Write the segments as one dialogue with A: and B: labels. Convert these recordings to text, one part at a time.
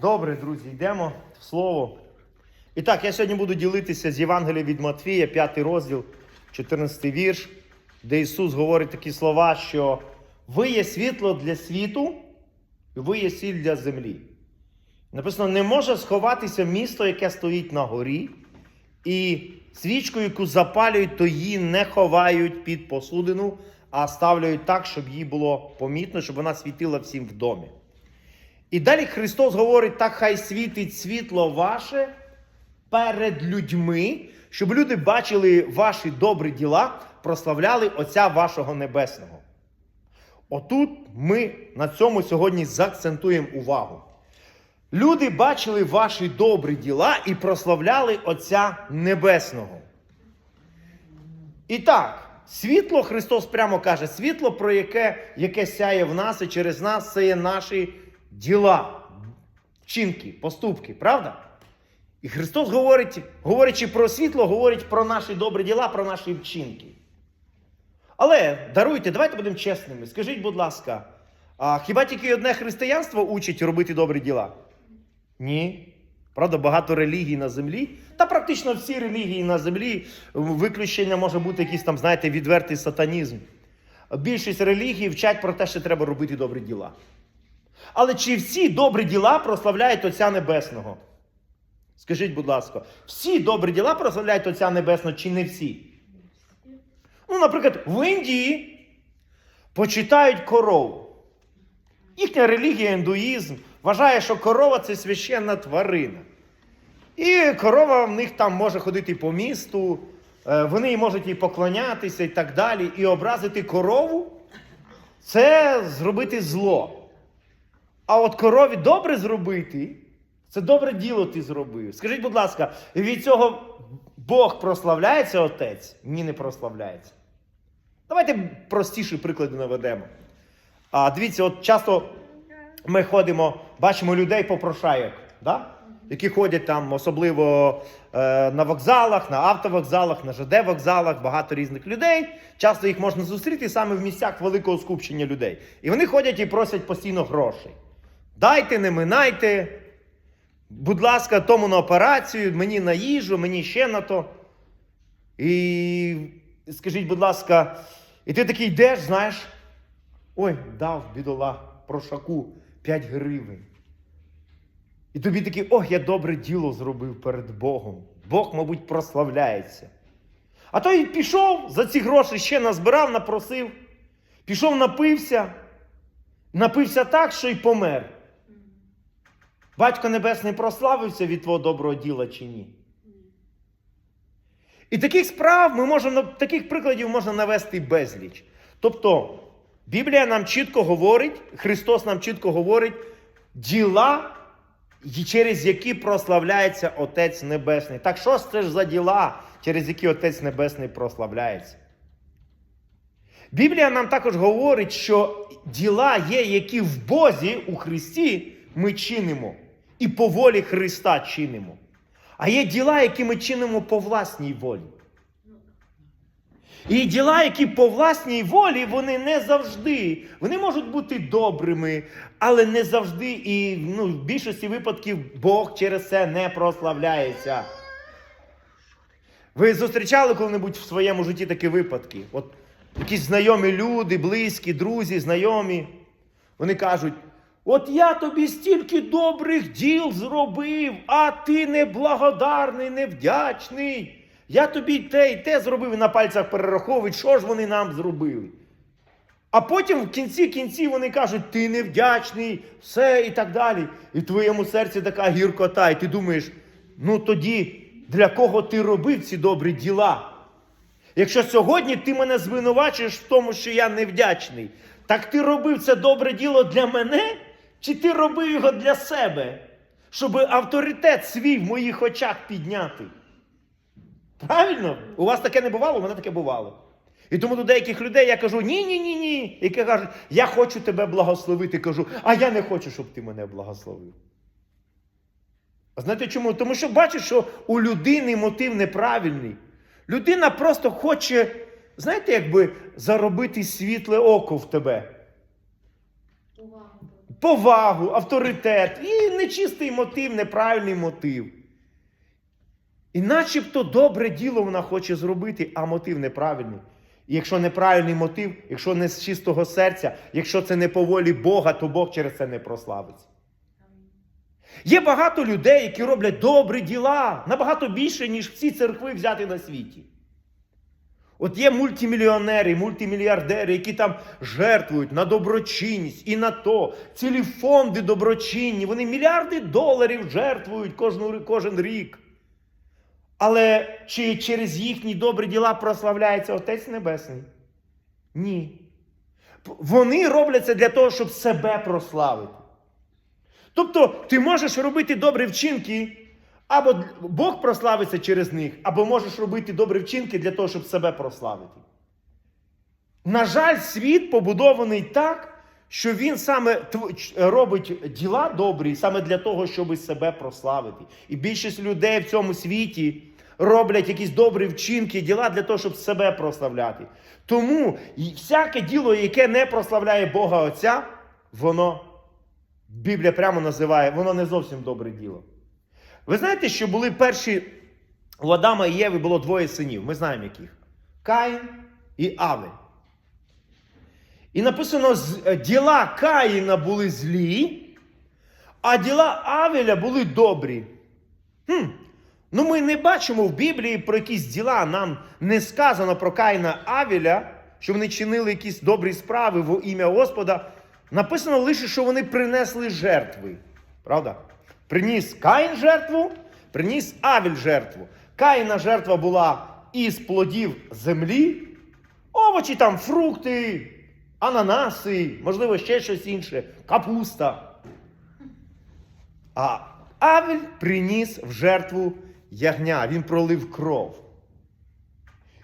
A: Добре, друзі, йдемо в слово. І так, я сьогодні буду ділитися з Євангелія від Матвія, 5 розділ, 14 вірш, де Ісус говорить такі слова, що ви є світло для світу, і ви є сіль для землі. Написано, не може сховатися місто, яке стоїть на горі, і свічку, яку запалюють, то її не ховають під посудину, а ставляють так, щоб їй було помітно, щоб вона світила всім в домі. І далі Христос говорить: так хай світить світло ваше перед людьми, щоб люди бачили ваші добрі діла, прославляли Отця вашого Небесного. Отут ми на цьому сьогодні заакцентуємо увагу. Люди бачили ваші добрі діла і прославляли Отця Небесного. І так, світло Христос прямо каже, світло, про яке, яке сяє в нас і через нас, це є наші діла, вчинки, поступки, правда? І Христос говорить, говорячи про світло, говорить про наші добрі діла, про наші вчинки. Але даруйте, давайте будемо чесними. Скажіть, будь ласка, а хіба тільки одне християнство учить робити добрі діла? Ні. Правда, багато релігій на землі. Та практично всі релігії на землі. Виключення може бути якийсь там, знаєте, відвертий сатанізм. Більшість релігій вчать про те, що треба робити добрі діла. Але чи всі добрі діла прославляють Отця Небесного? Скажіть, будь ласка, всі добрі діла прославляють Отця Небесного чи не всі? Ну, наприклад, в Індії почитають корову. Їхня релігія, індуїзм, вважає, що корова це священна тварина. І корова в них там може ходити по місту, е, вони можуть їй поклонятися і так далі. І образити корову це зробити зло. А от корові добре зробити, це добре діло ти зробив. Скажіть, будь ласка, від цього Бог прославляється Отець? Ні, не прославляється. Давайте простіші приклади наведемо. А дивіться, от часто ми ходимо, бачимо людей попрошайок, да? які ходять там, особливо е, на вокзалах, на автовокзалах, на ЖД вокзалах, багато різних людей. Часто їх можна зустріти саме в місцях великого скупчення людей. І вони ходять і просять постійно грошей. Дайте, не минайте. Будь ласка, тому на операцію, мені на їжу, мені ще на то. І скажіть, будь ласка, і ти такий йдеш, знаєш, ой, дав бідола прошаку 5 гривень. І тобі такий, ох, я добре діло зробив перед Богом. Бог, мабуть, прославляється. А той пішов за ці гроші ще назбирав, напросив, пішов, напився, напився так, що й помер. Батько Небесний прославився від твого доброго діла чи ні? І таких справ ми можемо, таких прикладів можна навести безліч. Тобто, Біблія нам чітко говорить, Христос нам чітко говорить діла, через які прославляється Отець Небесний. Так що ж це ж за діла, через які Отець Небесний прославляється? Біблія нам також говорить, що діла є, які в Бозі у Христі ми чинимо, і по волі Христа чинимо. А є діла, які ми чинимо по власній волі. І діла, які по власній волі, вони не завжди. Вони можуть бути добрими, але не завжди. І ну, в більшості випадків Бог через це не прославляється. Ви зустрічали коли-небудь в своєму житті такі випадки? От якісь знайомі люди, близькі, друзі, знайомі. Вони кажуть: от я тобі стільки добрих діл зробив, а ти неблагодарний, невдячний. Я тобі те і те зробив на пальцях перераховують, що ж вони нам зробили. А потім в кінці кінці вони кажуть, ти невдячний, все і так далі. І в твоєму серці така гіркота, і ти думаєш, ну тоді для кого ти робив ці добрі діла? Якщо сьогодні ти мене звинувачуєш в тому, що я невдячний, так ти робив це добре діло для мене, чи ти робив його для себе, щоб авторитет свій в моїх очах підняти? Правильно? У вас таке не бувало, у мене таке бувало. І тому до деяких людей я кажу: ні, ні, ні. Які кажуть, я хочу тебе благословити. Кажу, а я не хочу, щоб ти мене благословив. А знаєте чому? Тому що бачиш, що у людини мотив неправильний. Людина просто хоче, знаєте, якби заробити світле око в тебе.
B: Увагу.
A: Повагу, авторитет і нечистий мотив, неправильний мотив. І начебто добре діло вона хоче зробити, а мотив неправильний. І якщо неправильний мотив, якщо не з чистого серця, якщо це не по волі Бога, то Бог через це не прославиться. Є багато людей, які роблять добрі діла, набагато більше, ніж всі церкви взяти на світі. От є мультимільйонери, мультимільярдери, які там жертвують на доброчинність і на то. Цілі фонди доброчинні, вони мільярди доларів жертвують кожну, кожен рік. Але чи через їхні добрі діла прославляється Отець Небесний? Ні. Вони роблять це для того, щоб себе прославити. Тобто, ти можеш робити добрі вчинки, або Бог прославиться через них, або можеш робити добрі вчинки для того, щоб себе прославити. На жаль, світ побудований так, що він саме робить діла добрі саме для того, щоб себе прославити. І більшість людей в цьому світі роблять якісь добрі вчинки, діла для того, щоб себе прославляти. Тому всяке діло, яке не прославляє Бога Отця, воно Біблія прямо називає, воно не зовсім добре діло. Ви знаєте, що були перші у Адама і Єви було двоє синів. Ми знаємо яких: Каїн і Авель. І написано, е, діла Каїна були злі, а діла Авеля були добрі. Хм. Ну, ми не бачимо в Біблії про якісь діла. Нам не сказано про Каїна Авеля, що вони чинили якісь добрі справи в ім'я Господа. Написано лише, що вони принесли жертви. Правда? Приніс Каїн жертву, приніс Авель жертву. Каїна жертва була із плодів землі, овочі там, фрукти, ананаси, можливо, ще щось інше, капуста. А Авель приніс в жертву ягня, він пролив кров.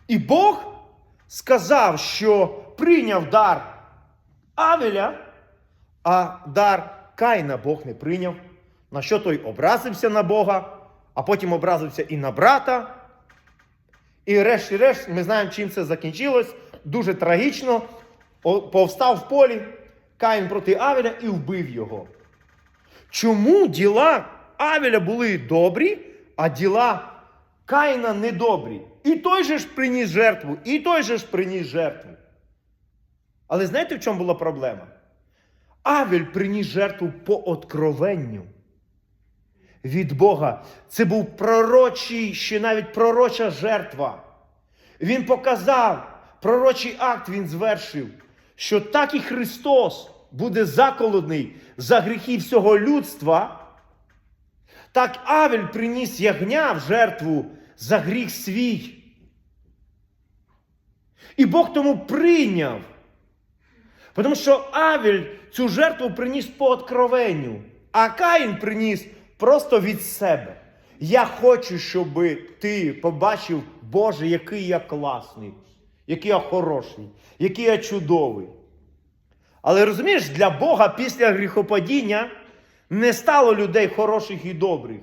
A: І Бог сказав, що прийняв дар Авеля, а дар Каїна Бог не прийняв. На що той образився на Бога, а потім образився і на брата. І решті-решт, ми знаємо, чим це закінчилось. Дуже трагічно. Повстав в полі Каїн проти Авеля і вбив його. Чому діла Авеля були добрі, а діла Каїна недобрі? І той же ж приніс жертву, і той же ж приніс жертву. Але знаєте, в чому була проблема? Авель приніс жертву по откровенню від Бога. Це був пророчий, ще навіть пророча жертва. Він показав, пророчий акт він звершив, що так і Христос буде заколодний за гріхи всього людства, так Авель приніс ягня в жертву за гріх свій. І Бог тому прийняв. Тому що Авель цю жертву приніс по откровенню, а Каїн приніс просто від себе. Я хочу, щоб ти побачив, Боже, який я класний, який я хороший, який я чудовий. Але розумієш, для Бога після гріхопадіння не стало людей хороших і добрих.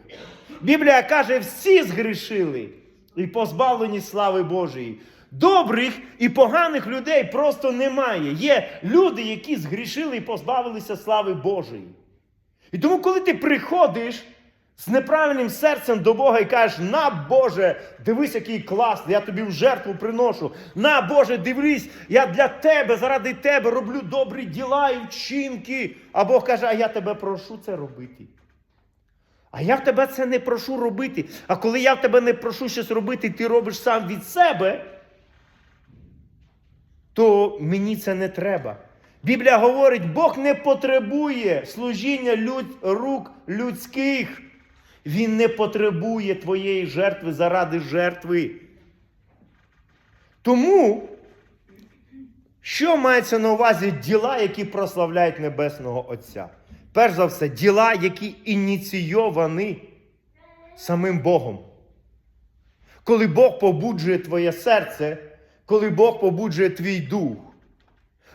A: Біблія каже, всі згрішили і позбавлені слави Божої. Добрих і поганих людей просто немає. Є люди, які згрішили і позбавилися слави Божої. І тому, коли ти приходиш з неправильним серцем до Бога і кажеш, на Боже, дивись, який класний, я тобі в жертву приношу. На Боже, дивись, я для тебе, заради тебе роблю добрі діла і вчинки. А Бог каже, а я тебе прошу це робити. А я в тебе це не прошу робити. А коли я в тебе не прошу щось робити, ти робиш сам від себе, то мені це не треба. Біблія говорить, Бог не потребує служіння люд... рук людських. Він не потребує твоєї жертви заради жертви. Тому, що мається на увазі діла, які прославляють Небесного Отця? Перш за все, діла, які ініційовані самим Богом. Коли Бог побуджує твоє серце, коли Бог побуджує твій дух,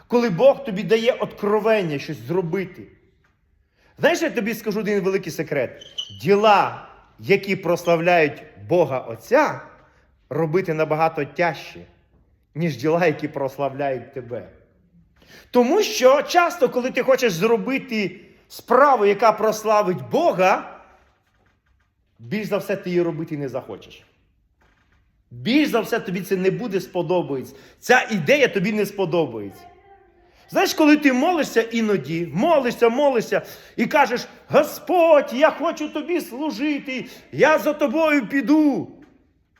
A: коли Бог тобі дає откровення щось зробити. Знаєш, я тобі скажу один великий секрет. Діла, які прославляють Бога Отця, робити набагато тяжче, ніж діла, які прославляють тебе. Тому що часто, коли ти хочеш зробити справу, яка прославить Бога, більш за все ти її робити не захочеш. Більш за все тобі це не буде сподобається. Ця ідея тобі не сподобається. Знаєш, коли ти молишся іноді, молишся, молишся і кажеш: Господь, я хочу тобі служити, я за тобою піду.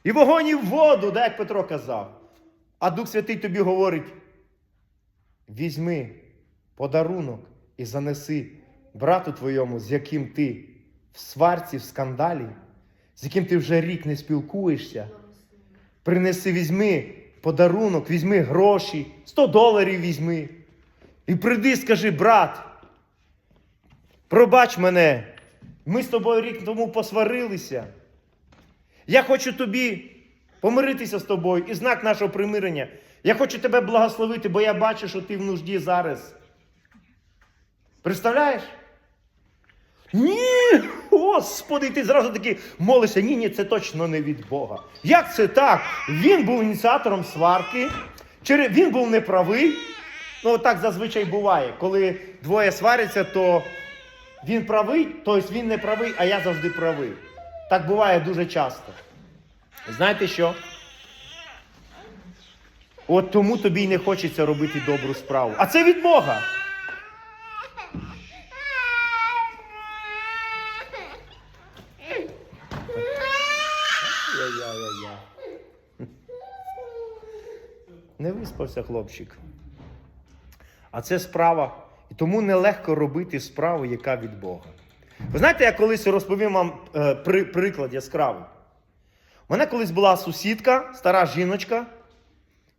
A: І вогонь, і в воду, да, як Петро казав. А Дух Святий тобі говорить: візьми подарунок і занеси брату твоєму, з яким ти в сварці, в скандалі, з яким ти вже рік не спілкуєшся. Принеси, візьми подарунок, візьми гроші, 100 доларів візьми. І прийди, скажи, брат, пробач мене, ми з тобою рік тому посварилися. Я хочу тобі помиритися з тобою і знак нашого примирення. Я хочу тебе благословити, бо я бачу, що ти в нужді зараз. Представляєш? Ні, Господи, ти зразу таки молишся. Ні, ні, це точно не від Бога. Як це так? Він був ініціатором сварки, він був неправий. Ну, так зазвичай буває. Коли двоє сваряться, то він правий, тобто він не правий, а я завжди правий. Так буває дуже часто. Знаєте що? От тому тобі й не хочеться робити добру справу. А це від Бога. Не виспався хлопчик. А це справа. І тому нелегко робити справу, яка від Бога. Ви знаєте, я колись розповім вам е, при, приклад яскравий. У мене колись була сусідка, стара жіночка,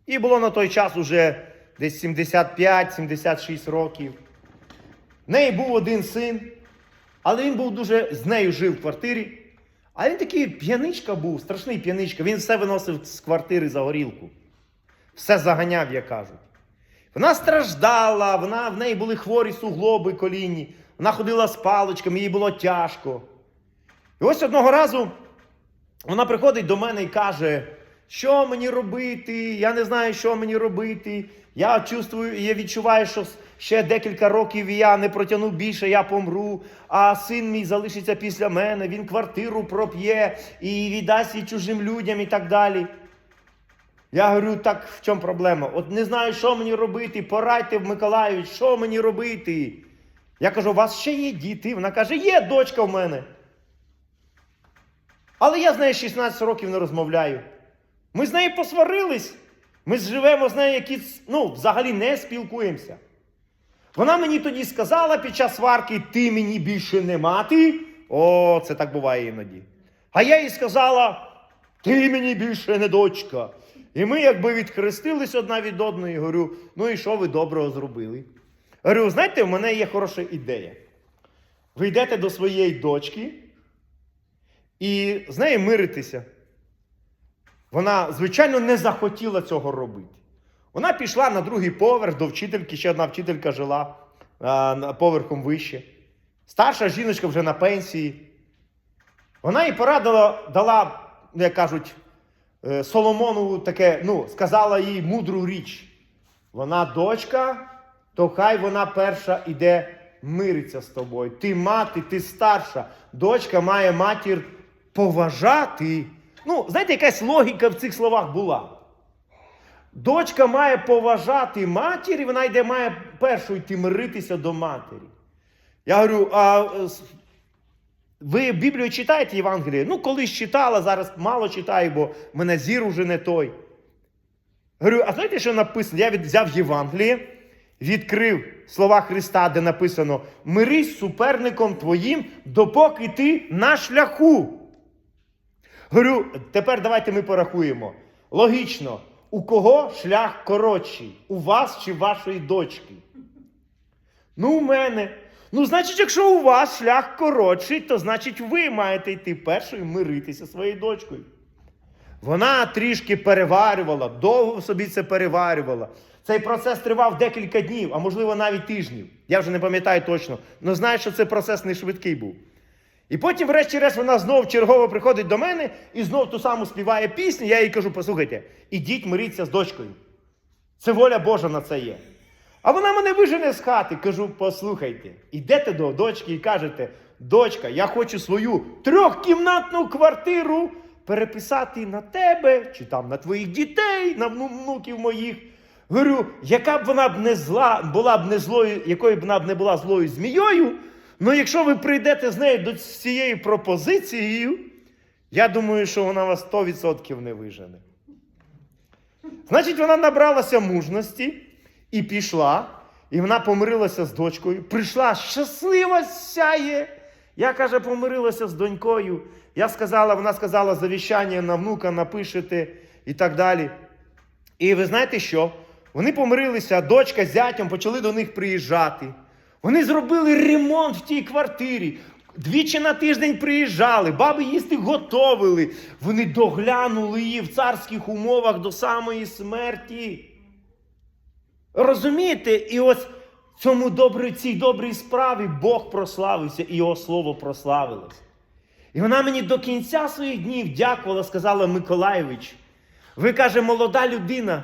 A: і було на той час уже десь 75-76 років. В неї був один син, але він був дуже з нею жив в квартирі. А він такий п'яничка був, страшний п'яничка. Він все виносив з квартири за горілку. Все заганяв, як кажуть. Вона страждала, вона, в неї були хворі суглоби колінні, вона ходила з паличками, їй було тяжко. І ось одного разу вона приходить до мене і каже, що мені робити, я не знаю, що мені робити. Я чувствую, я відчуваю, що ще декілька років я не протягну більше, я помру, а син мій залишиться після мене, він квартиру проп'є і віддасть її чужим людям і так далі. Я говорю, так в чому проблема? От не знаю, що мені робити, порадьте Миколаївич, що мені робити. Я кажу, у вас ще є діти? Вона каже, є дочка в мене. Але я з нею 16 років не розмовляю. Ми з нею посварились. Ми живемо з нею, які ну, взагалі не спілкуємося. Вона мені тоді сказала під час сварки, ти мені більше не мати. О, це так буває іноді. А я їй сказала, ти мені більше не дочка. І ми якби відхрестились одна від одної. Говорю, ну і що ви доброго зробили? Говорю, знаєте, в мене є хороша ідея. Ви йдете до своєї дочки і з нею миритеся. Вона, звичайно, не захотіла цього робити. Вона пішла на другий поверх до вчительки, ще одна вчителька жила поверхом вище. Старша жіночка вже на пенсії. Вона їй порадила, дала, як кажуть, Соломонову таке, ну, сказала їй мудру річ. Вона дочка, то хай вона перша іде мириться з тобою. Ти мати, ти старша. Дочка має матір поважати. Ну, знаєте, якась логіка в цих словах була. Дочка має поважати матір, і вона йде, має першу йти миритися до матері. Я говорю, а е, ви Біблію читаєте Євангеліє? Ну, колись читала, зараз мало читаю, бо мене зір уже не той. Говорю, а знаєте, що написано? Я взяв Євангеліє, відкрив слова Христа, де написано: мирись з суперником твоїм, допоки ти на шляху. Говорю, тепер давайте ми порахуємо. Логічно, у кого шлях коротший? У вас чи вашої дочки? Ну, у мене. Ну, значить, якщо у вас шлях коротший, то значить ви маєте йти першою миритися своєю дочкою. Вона трішки переварювала, довго собі це переварювала. Цей процес тривав декілька днів, а можливо навіть тижнів. Я вже не пам'ятаю точно. але знаю, що цей процес не швидкий був. І потім, врешті-решт, вона знов чергово приходить до мене і знов ту саму співає пісню. Я їй кажу: послухайте, ідіть миріться з дочкою. Це воля Божа на це є. А вона мене вижене з хати. Кажу, послухайте, ідете до дочки і кажете, дочка, я хочу свою трьохкімнатну квартиру переписати на тебе, чи там на твоїх дітей, на внуків моїх. Говорю, яка б вона б не зла, була б не злою, якою б вона б не була злою змією, ну якщо ви прийдете з нею до цієї пропозицією, я думаю, що вона вас 100% не вижене. Значить, вона набралася мужності і пішла, і вона помирилася з дочкою. Прийшла щаслива сяє. Я каже, помирилася з донькою. Я сказала, вона сказала, завіщання на внука напишете і так далі. І ви знаєте що? Вони помирилися, дочка з зятям почали до них приїжджати. Вони зробили ремонт в тій квартирі. Двічі на тиждень приїжджали, баби їсти готовили. Вони доглянули її в царських умовах до самої смерті. Розумієте? І ось цьому добрий, цій добрій справі Бог прославився і його слово прославилось. І вона мені до кінця своїх днів дякувала, сказала Миколаєвич. Ви каже, молода людина.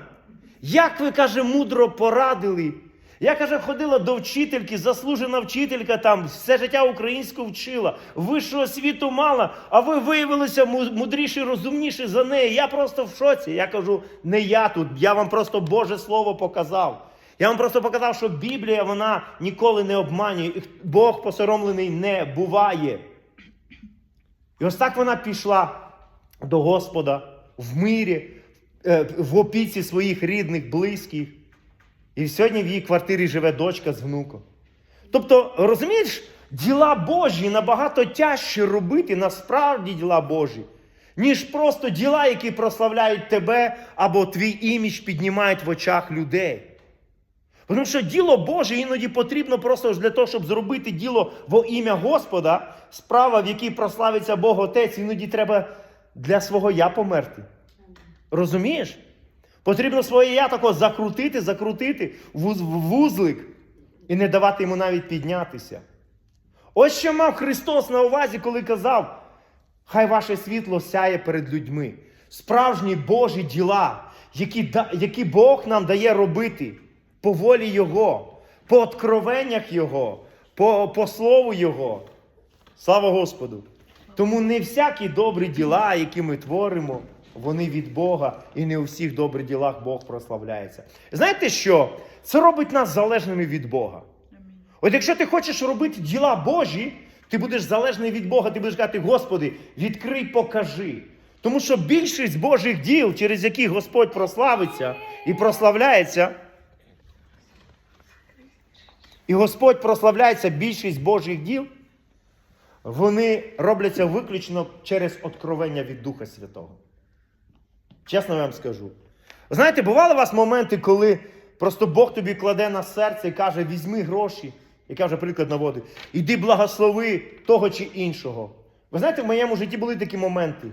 A: Як ви каже, мудро порадили? Я каже, ходила до вчительки, заслужена вчителька там, все життя українську вчила, вищу освіту мала, а ви виявилися му- мудріші, розумніші за неї. Я просто в шоці. Я кажу, не я тут, я вам просто Боже Слово показав. Я вам просто показав, що Біблія вона ніколи не обманює. Бог посоромлений не буває. І ось так вона пішла до Господа в мирі, е, в опіці своїх рідних, близьких. І сьогодні в її квартирі живе дочка з внуком. Тобто, розумієш, діла Божі набагато тяжче робити насправді діла Божі, ніж просто діла, які прославляють тебе або твій імідж піднімають в очах людей. Тому що діло Боже іноді потрібно просто для того, щоб зробити діло во ім'я Господа, справа, в якій прославиться Бог Отець, іноді треба для свого я померти. Розумієш? Потрібно своє я тако закрутити, закрутити в вузлик і не давати йому навіть піднятися. Ось що мав Христос на увазі, коли казав: Хай ваше світло сяє перед людьми. Справжні Божі діла, які, які Бог нам дає робити по волі Його, по откровеннях Його, по, по слову Його. Слава Господу! Тому не всякі добрі діла, які ми творимо, вони від Бога, і не у всіх добрих ділах Бог прославляється. Знаєте що? Це робить нас залежними від Бога. От якщо ти хочеш робити діла Божі, ти будеш залежний від Бога, ти будеш казати, Господи, відкрий, покажи. Тому що більшість Божих діл, через які Господь прославиться і прославляється, і Господь прославляється більшість Божих діл, вони робляться виключно через откровення від Духа Святого. Чесно вам скажу. Знаєте, бували у вас моменти, коли просто Бог тобі кладе на серце і каже, візьми гроші, як я вже приклад наводив, іди благослови того чи іншого. Ви знаєте, в моєму житті були такі моменти,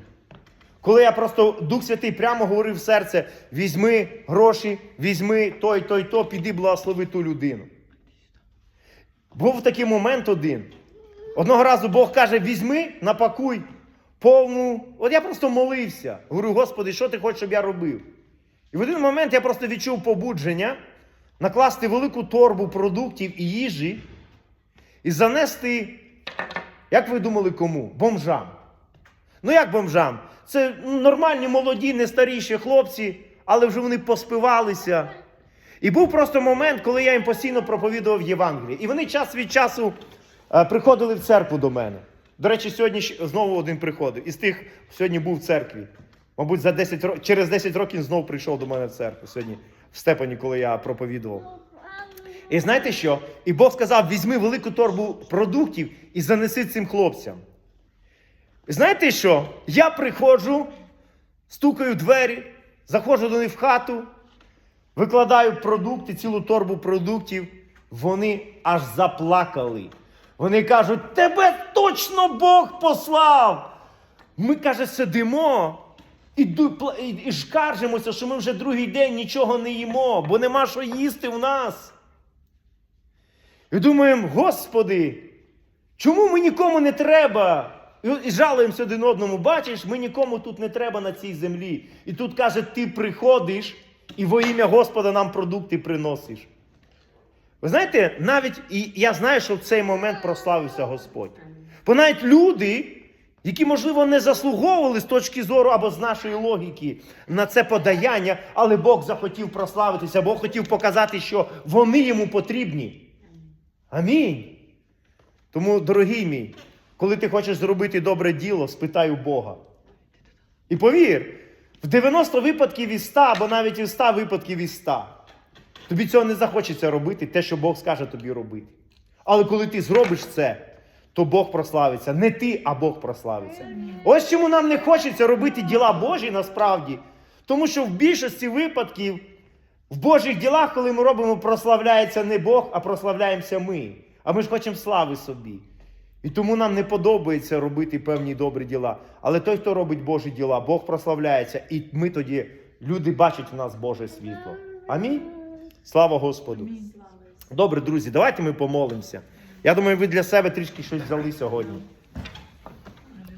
A: коли я просто Дух Святий прямо говорив в серце: візьми гроші, візьми той, той, то, піди благослови ту людину. Був такий момент один. Одного разу Бог каже: візьми, напакуй повну. От я просто молився. Говорю, Господи, що ти хочеш, щоб я робив? І в один момент я просто відчув побудження накласти велику торбу продуктів і їжі і занести, як ви думали, кому? Бомжам. Ну як бомжам? Це нормальні молоді, не старіші хлопці, але вже вони поспивалися. І був просто момент, коли я їм постійно проповідував Євангеліє. І вони час від часу е, приходили в церкву до мене. До речі, сьогодні знову один приходив. Із тих сьогодні був в церкві. Мабуть, за 10, ро- через 10 років він знову прийшов до мене в церкву сьогодні в Степані, коли я проповідував. І знаєте що? І Бог сказав: візьми велику торбу продуктів і занеси цим хлопцям. І знаєте що? Я приходжу, стукаю в двері, заходжу до них в хату, викладаю продукти, цілу торбу продуктів. Вони аж заплакали. Вони кажуть, тебе точно Бог послав. Ми, каже, сидимо і, і, і скаржимося, що ми вже другий день нічого не їмо, бо нема що їсти в нас. І думаємо, Господи, чому ми нікому не треба? І жалуємося один одному, бачиш, ми нікому тут не треба на цій землі. І тут каже, ти приходиш і во ім'я Господа нам продукти приносиш. Ви знаєте, навіть і я знаю, що в цей момент прославився Господь. Бо навіть люди, які, можливо, не заслуговували з точки зору або з нашої логіки на це подаяння, але Бог захотів прославитися, Бог хотів показати, що вони йому потрібні. Амінь. Тому, дорогий мій, коли ти хочеш зробити добре діло, спитай у Бога. І повір, в 90 випадків із 100, або навіть із 100 випадків із 100, тобі цього не захочеться робити, те, що Бог скаже тобі робити. Але коли ти зробиш це, то Бог прославиться. Не ти, а Бог прославиться. Ось чому нам не хочеться робити діла Божі насправді. Тому що в більшості випадків в Божих ділах, коли ми робимо, прославляється не Бог, а прославляємося ми. А ми ж хочемо слави собі. І тому нам не подобається робити певні добрі діла. Але той, хто робить Божі діла, Бог прославляється, і ми тоді, люди бачать в нас Боже світло. Амінь. Слава Господу. Добре, друзі, давайте ми помолимося. Я думаю, ви для себе трішки щось взяли сьогодні.